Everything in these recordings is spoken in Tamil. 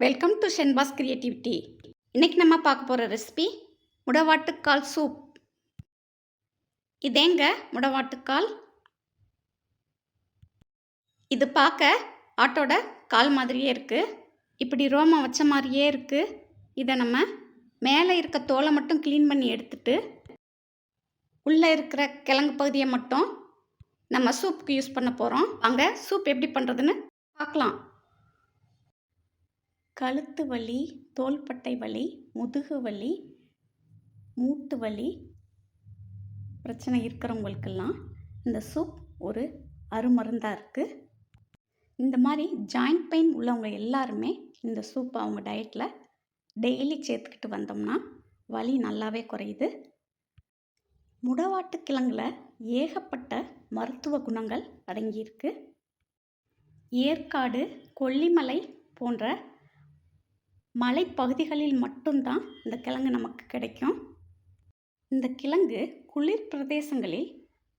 வெல்கம் டு ஷென்பாஸ் கிரியேட்டிவிட்டி இன்றைக்கி நம்ம பார்க்க போகிற ரெசிபி முடவாட்டுக்கால் சூப் இதேங்க முடவாட்டுக்கால். இது பார்க்க ஆட்டோட கால் மாதிரியே இருக்குது இப்படி ரோமம் வச்ச மாதிரியே இருக்குது இதை நம்ம மேலே இருக்க தோலை மட்டும் க்ளீன் பண்ணி எடுத்துட்டு உள்ளே இருக்கிற கிழங்கு பகுதியை மட்டும் நம்ம சூப்புக்கு யூஸ் பண்ண போகிறோம் அங்கே சூப் எப்படி பண்ணுறதுன்னு பார்க்கலாம். கழுத்து வலி தோள்பட்டை வலி முதுகு வலி மூட்டு வலி பிரச்சனை இருக்கிறவங்களுக்கெல்லாம் இந்த சூப் ஒரு அருமருந்தாக இருக்குது இந்த மாதிரி ஜாயிண்ட் பெயின் உள்ளவங்க எல்லாருமே இந்த சூப் அவங்க டயட்டில் டெய்லி சேர்த்துக்கிட்டு வந்தோம்னா வலி நல்லாவே குறையுது. முடவாட்டு கிழங்குல ஏகப்பட்ட மருத்துவ குணங்கள் அடங்கியிருக்கு. ஏற்காடு கொல்லிமலை போன்ற மலைப்பகுதிகளில் மட்டும்தான் இந்த கிழங்கு நமக்கு கிடைக்கும். இந்த கிழங்கு குளிர் பிரதேசங்களில்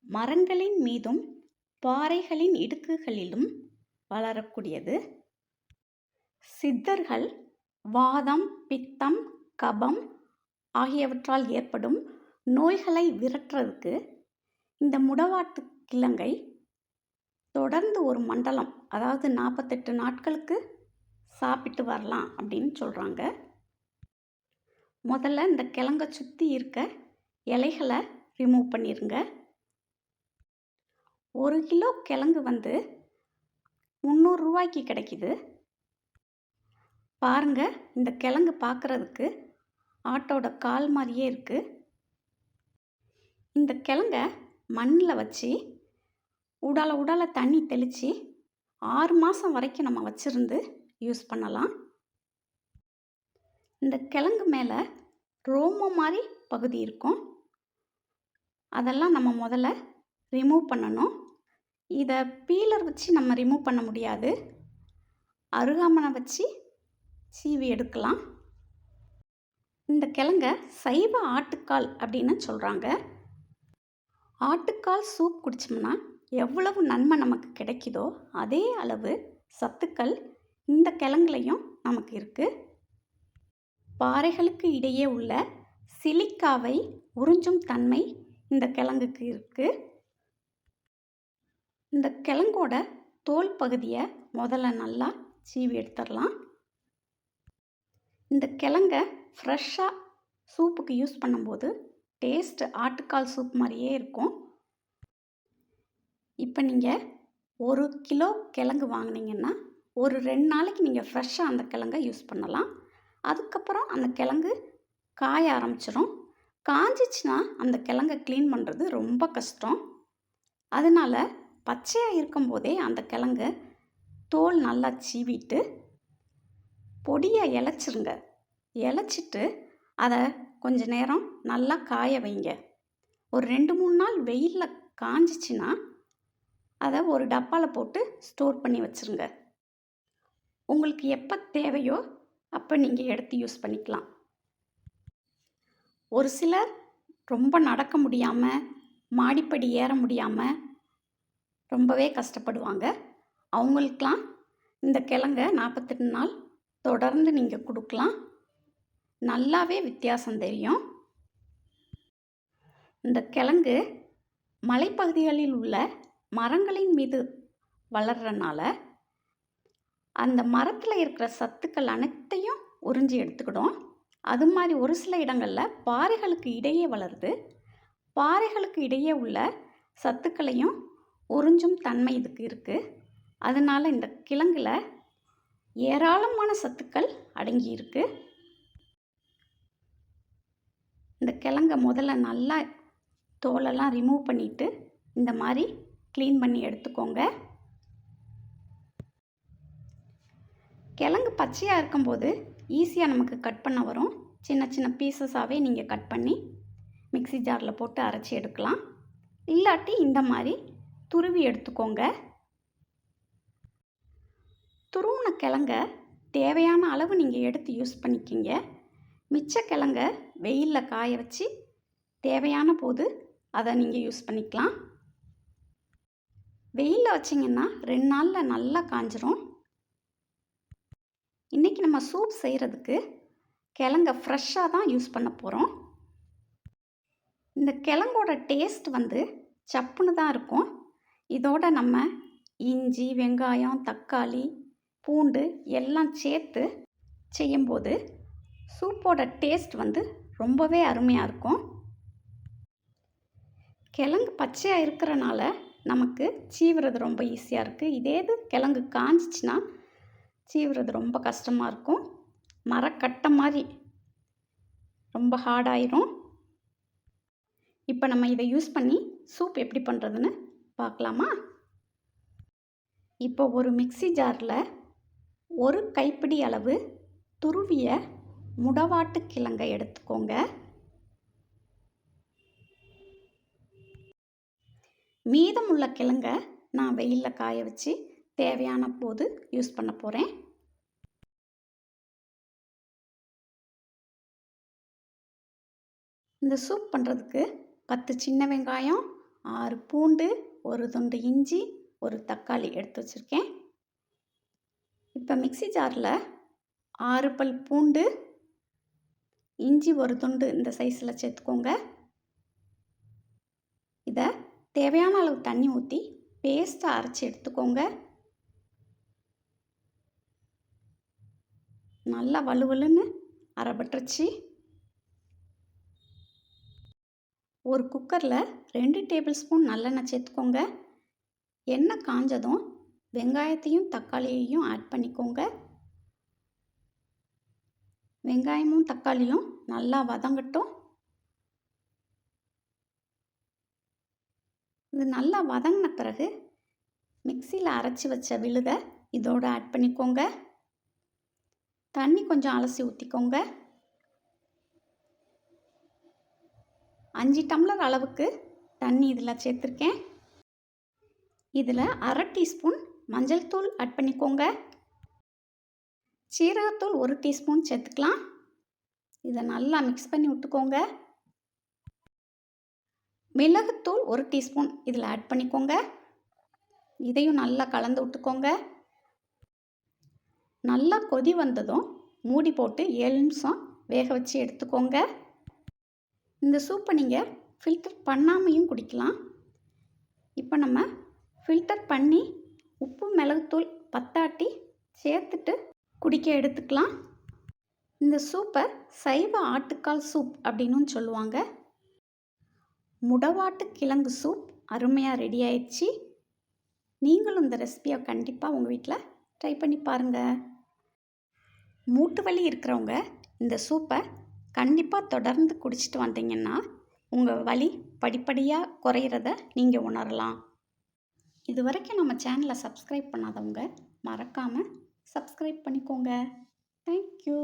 மரங்களின் மீதும் பாறைகளின் இடுக்குகளிலும் வளரக்கூடியது. சித்தர்கள் வாதம் பித்தம் கபம் ஆகியவற்றால் ஏற்படும் நோய்களை விரட்டுறதுக்கு இந்த முடவாட்டு கிழங்கை தொடர்ந்து ஒரு மண்டலம் அதாவது நாற்பத்தெட்டு நாட்களுக்கு சாப்பிட்டு வரலாம் அப்படின்னு சொல்கிறாங்க முதல்ல இந்த கிழங்கை சுற்றி இருக்க இலைகளை ரிமூவ் பண்ணிடுங்க ஒரு கிலோ கிழங்கு வந்து முந்நூறுரூவாய்க்கு கிடைக்கிது. பாருங்க இந்த கிழங்கு பார்க்குறதுக்கு ஆட்டோட கால் மாதிரியே இருக்குது இந்த கிழங்க மண்ணில் வச்சு உடலை உடலை தண்ணி தெளித்து ஆறு மாதம் வரைக்கும் நம்ம வச்சுருந்து யூஸ் பண்ணலாம். இந்த கிழங்கு மேலே ரோமோ மாதிரி பகுதி இருக்கும். அதெல்லாம் நம்ம முதல்ல ரிமூவ் பண்ணணும். இதை பீலர் வச்சு நம்ம ரிமூவ் பண்ண முடியாது. அருகாமனை வச்சு சீவி எடுக்கலாம். இந்த கிழங்க சைவ ஆட்டுக்கால் அப்படின்னு சொல்கிறாங்க ஆட்டுக்கால் சூப் குடித்தோம்னா எவ்வளவு நன்மை நமக்கு கிடைக்குதோ அதே அளவு சத்துக்கள் இந்த கிழங்குலையும் நமக்கு இருக்குது பாறைகளுக்கு இடையே உள்ள சிலிக்காவை உறிஞ்சும் தன்மை இந்த கிழங்குக்கு இருக்குது இந்த கிழங்கோட தோல் பகுதியை முதல்ல நல்லா சீவி எடுத்துடலாம். இந்த கிழங்க ஃப்ரெஷ்ஷாக சூப்புக்கு யூஸ் பண்ணும்போது டேஸ்ட் ஆட்டுக்கால் சூப் மாதிரியே இருக்கும். இப்போ நீங்கள் ஒரு கிலோ கிழங்கு வாங்கினீங்கன்னா ஒரு ரெண்டு நாளைக்கு நீங்கள் ஃப்ரெஷ்ஷாக அந்த கிழங்கை யூஸ் பண்ணலாம். அதுக்கப்புறம் அந்த கிழங்கு காய ஆரம்பிச்சிடும் காஞ்சிச்சுன்னா அந்த கிழங்கை க்ளீன் பண்ணுறது ரொம்ப கஷ்டம். அதனால் பச்சையாக இருக்கும்போதே அந்த கிழங்கு தோல் நல்லா சீவிட்டு பொடியை இலச்சிருங்க. இலச்சிட்டு அதை கொஞ்ச நேரம் நல்லா காய வைங்க. ஒரு ரெண்டு மூணு நாள் வெயிலில் காஞ்சிச்சின்னா அதை ஒரு டப்பாவில் போட்டு ஸ்டோர் பண்ணி வச்சுருங்க. உங்களுக்கு எப்போ தேவையோ அப்போ நீங்கள் எடுத்து யூஸ் பண்ணிக்கலாம். ஒரு சிலர் ரொம்ப நடக்க முடியாமல் மாடிப்படி ஏற முடியாமல் ரொம்பவே கஷ்டப்படுவாங்க. அவங்களுக்கெலாம் இந்த கிழங்க நாற்பத்தெட்டு நாள் தொடர்ந்து நீங்கள் கொடுக்கலாம். நல்லாவே வித்தியாசம் தெரியும். இந்த கிழங்கு மலைப்பகுதிகளில் உள்ள மரங்களின் மீது வளர்கிறனால அந்த மரத்தில் இருக்கிற சத்துக்கள் அனைத்தையும் உறிஞ்சி எடுத்துக்கிடும். அது மாதிரி ஒரு சில இடங்களில் பாறைகளுக்கு இடையே வளருது. பாறைகளுக்கு இடையே உள்ள சத்துக்களையும் உறிஞ்சும் தன்மை இதுக்கு இருக்குது அதனால் இந்த கிழங்குல ஏராளமான சத்துக்கள் அடங்கி இருக்கு. இந்த கிழங்க முதல்ல நல்லா தோலெல்லாம் ரிமூவ் பண்ணிவிட்டு இந்த மாதிரி க்ளீன் பண்ணி எடுத்துக்கோங்க. கிழங்கு பச்சையாக இருக்கும்போது ஈஸியாக நமக்கு கட் பண்ண வரும். சின்ன சின்ன பீசஸாகவே நீங்கள் கட் பண்ணி மிக்ஸி ஜாரில் போட்டு அரைச்சி எடுக்கலாம். இல்லாட்டி இந்த மாதிரி துருவி எடுத்துக்கோங்க. துருவின கிழங்க தேவையான அளவு நீங்கள் எடுத்து யூஸ் பண்ணிக்கிங்க. மிச்ச கிழங்க வெயிலில் காய வச்சு தேவையான போது அதை நீங்கள் யூஸ் பண்ணிக்கலாம். வெயிலில் வச்சிங்கன்னா ரெண்டு நாளில் நல்லா காஞ்சிரும். இன்றைக்கி நம்ம சூப் செய்கிறதுக்கு கிழங்க ஃப்ரெஷ்ஷாக தான் யூஸ் பண்ண போகிறோம் இந்த கிழங்கோட டேஸ்ட் வந்து சப்புன்னு தான் இருக்கும். இதோட நம்ம இஞ்சி வெங்காயம் தக்காளி பூண்டு எல்லாம் சேர்த்து செய்யும்போது சூப்போட டேஸ்ட் வந்து ரொம்பவே அருமையாக இருக்கும். கிழங்கு பச்சையாக இருக்கிறனால நமக்கு சீவுறது ரொம்ப ஈஸியாக இருக்குது இதே இது கிழங்கு காஞ்சிச்சின்னா சீவுறது ரொம்ப கஷ்டமாக இருக்கும். மரக்கட்டை மாதிரி ரொம்ப ஹார்டாயிரும் இப்போ நம்ம இதை யூஸ் பண்ணி சூப் எப்படி பண்ணுறதுன்னு பார்க்கலாமா? இப்போ ஒரு மிக்ஸி ஜாரில் ஒரு கைப்பிடி அளவு துருவிய முடவாட்டு கிழங்கை எடுத்துக்கோங்க. மீதமுள்ள கிழங்கை நான் வெயிலில் காய வச்சு தேவையான போது யூஸ் பண்ண போகிறேன் இந்த சூப் பண்ணுறதுக்கு பத்து சின்ன வெங்காயம் ஆறு பூண்டு ஒரு துண்டு இஞ்சி ஒரு தக்காளி எடுத்து வச்சுருக்கேன். இப்போ மிக்ஸி ஜாரில் ஆறு பல் பூண்டு இஞ்சி ஒரு துண்டு இந்த சைஸில் சேர்த்துக்கோங்க. இதை தேவையான அளவு தண்ணி ஊற்றி பேஸ்ட்டாக அரைச்சி எடுத்துக்கோங்க. நல்லா வலுவலுன்னு அரைபட்டுருச்சு ஒரு குக்கரில் ரெண்டு டேபிள் ஸ்பூன் நல்லெண்ணெய் சேர்த்துக்கோங்க. எண்ணெய் காஞ்சதும் வெங்காயத்தையும் தக்காளியையும் ஆட் பண்ணிக்கோங்க. வெங்காயமும் தக்காளியும் நல்லா வதங்கட்டும். இது நல்லா வதங்கின பிறகு மிக்சியில் அரைச்சி வச்ச விழுதை இதோடு ஆட் பண்ணிக்கோங்க. தண்ணி கொஞ்சம் அலசி ஊற்றிக்கோங்க அஞ்சு டம்ளர் அளவுக்கு தண்ணி இதில் சேர்த்துருக்கேன். இதில் அரை டீஸ்பூன் மஞ்சள் தூள் ஆட் பண்ணிக்கோங்க. சீரகத்தூள் ஒரு டீஸ்பூன் சேர்த்துக்கலாம். இதை நல்லா மிக்ஸ் பண்ணி விட்டுக்கோங்க. மிளகுத்தூள் ஒரு டீஸ்பூன் இதில் ஆட் பண்ணிக்கோங்க. இதையும் நல்லா கலந்து விட்டுக்கோங்க. நல்லா கொதி வந்ததும் மூடி போட்டு ஏழு நிமிஷம் வேக வச்சு எடுத்துக்கோங்க. இந்த சூப்பை நீங்கள் ஃபில்டர் பண்ணாமையும் குடிக்கலாம். இப்போ நம்ம ஃபில்டர் பண்ணி உப்பு மிளகுத்தூள் பத்தாட்டி சேர்த்துட்டு குடிக்க எடுத்துக்கலாம். இந்த சூப்பை சைவ ஆட்டுக்கால் சூப் அப்படின்னு சொல்லுவாங்க. முடவாட்டு கிழங்கு சூப் அருமையாக ரெடி ஆயிடுச்சு. நீங்களும் இந்த ரெசிபியை கண்டிப்பாக உங்கள் வீட்டில் ட்ரை பண்ணி பாருங்கள் மூட்டு வலி இருக்கிறவங்க இந்த சூப்பை கண்டிப்பாக தொடர்ந்து குடிச்சிட்டு வந்தீங்கன்னா உங்கள் வலி படிப்படியாக குறையிறத நீங்கள் உணரலாம். இது வரைக்கும் நம்ம சேனலை சப்ஸ்கிரைப் பண்ணாதவங்க மறக்காமல் சப்ஸ்கிரைப் பண்ணிக்கோங்க. தேங்க்யூ